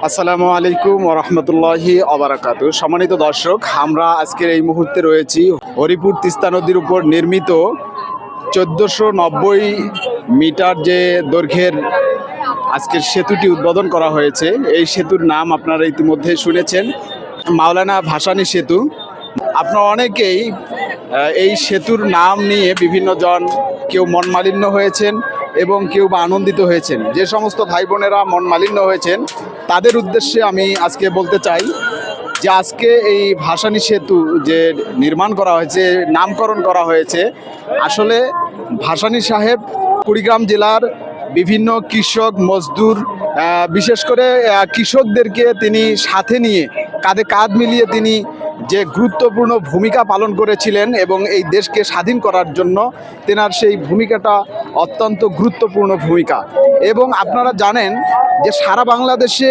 আসসালামু আলাইকুম ওরহমতুল্লাহি অবরাকাত সম্মানিত দর্শক, আমরা আজকের এই মুহূর্তে রয়েছি হরিপুর তিস্তা নদীর উপর নির্মিত চোদ্দোশো নব্বই মিটার যে দৈর্ঘ্যের আজকের সেতুটি উদ্বোধন করা হয়েছে। এই সেতুর নাম আপনারা ইতিমধ্যে শুনেছেন, মাওলানা ভাসানী সেতু। আপনারা অনেকেই এই সেতুর নাম নিয়ে বিভিন্ন জন কেউ মনমালিন্য হয়েছেন এবং কেউ বা আনন্দিত হয়েছেন। যে সমস্ত ভাই বোনেরা মন মালিন্য হয়েছেন, তাদের উদ্দেশ্যে আমি আজকে বলতে চাই যে আজকে এই ভাসানী সেতু যে নির্মাণ করা হয়েছে নামকরণ করা হয়েছে, আসলে ভাসানী সাহেব কুড়িগ্রাম জেলার বিভিন্ন কৃষক, মজদুর বিশেষ করে কৃষকদেরকে তিনি সাথে নিয়ে কাঁধে কাঁধ মিলিয়ে তিনি যে গুরুত্বপূর্ণ ভূমিকা পালন করেছিলেন এবং এই দেশকে স্বাধীন করার জন্য তেনার সেই ভূমিকাটা অত্যন্ত গুরুত্বপূর্ণ ভূমিকা। এবং আপনারা জানেন যে সারা বাংলাদেশে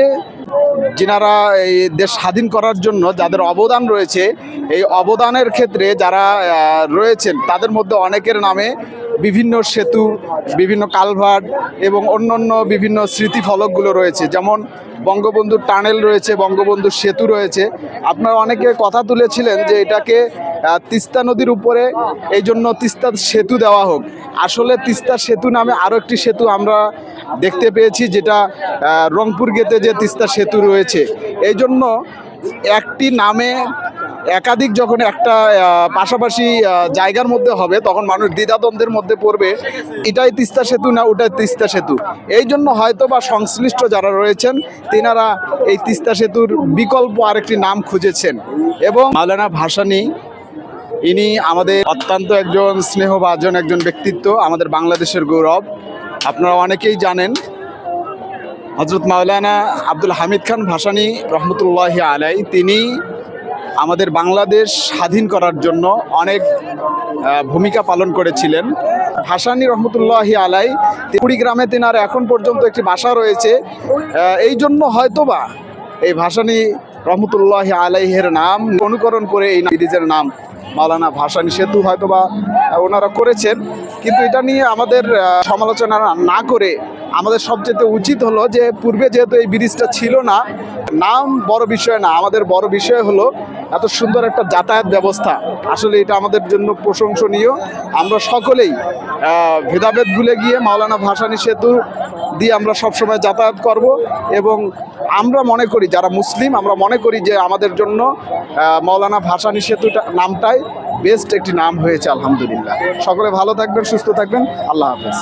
যেনারা এই দেশ স্বাধীন করার জন্য যাদের অবদান রয়েছে, এই অবদানের ক্ষেত্রে যারা রয়েছেন, তাদের মধ্যে অনেকের নামে বিভিন্ন সেতু, বিভিন্ন কালভার্ট এবং অন্যান্য বিভিন্ন স্মৃতিফলকগুলো রয়েছে। যেমন বঙ্গবন্ধুর টানেল রয়েছে, বঙ্গবন্ধুর সেতু রয়েছে। আপনারা অনেকে কথা তুলেছিলেন যে এটাকে তিস্তা নদীর উপরে এই জন্য তিস্তা সেতু দেওয়া হোক। আসলে তিস্তা সেতু নামে আরও একটি সেতু আমরা দেখতে পেয়েছি যেটা রংপুর গেতে যে তিস্তা সেতু রয়েছে। এই জন্য একটি নামে একাধিক যখন একটা পাশাপাশি জায়গার মধ্যে হবে, তখন মানুষ দ্বিধাদ্বন্দ্বের মধ্যে পড়বে, এটাই তিস্তা সেতু না ওটাই তিস্তা সেতু? এই জন্য হয়তো বা সংশ্লিষ্ট যারা রয়েছেন, তিনারা এই তিস্তা সেতুর বিকল্প আরেকটি নাম খুঁজেছেন। এবং মাওলানা ভাসানি, ইনি আমাদের অত্যন্ত একজন স্নেহভাজন একজন ব্যক্তিত্ব, আমাদের বাংলাদেশের গৌরব। আপনারা অনেকেই জানেন হজরত মাওলানা আব্দুল হামিদ খান ভাসানি রহমতুল্লাহ আলাই তিনি আমাদের বাংলাদেশ স্বাধীন করার জন্য অনেক ভূমিকা পালন করেছিলেন। ভাসানী রহমতুল্লাহ আলাই কুড়িগ্রামে তেনার এখন পর্যন্ত একটি বাসা রয়েছে। এই জন্য হয়তোবা এই ভাসানী রহমতুল্লাহ আলাইহের নাম, অনুকরণ করে এই সিরিজের নাম মাওলানা ভাসানী সেতু হয়তোবা ওনারা করেছেন। কিন্তু এটা নিয়ে আমাদের সমালোচনা না করে আমাদের সবচেয়ে উচিত হলো যে, পূর্বে যেহেতু এই ব্রিজটা ছিল না, নাম বড় বিষয় না, আমাদের বড় বিষয় হলো এত সুন্দর একটা যাতায়াত ব্যবস্থা। আসলে এটা আমাদের জন্য প্রশংসনীয়। আমরা সকলেই ভেদাভেদ ভুলে গিয়ে মাওলানা ভাসানী সেতু দিয়ে আমরা সবসময় যাতায়াত করব এবং আমরা মনে করি যারা মুসলিম আমরা মনে করি যে আমাদের জন্য আহ, মাওলানা ভাসানী সেতুটা নামটাই বেস্ট একটি নাম হয়েছে আলহামদুলিল্লাহ। সকলে ভালো থাকবেন সুস্থ থাকবেন। আল্লাহ হাফেজ।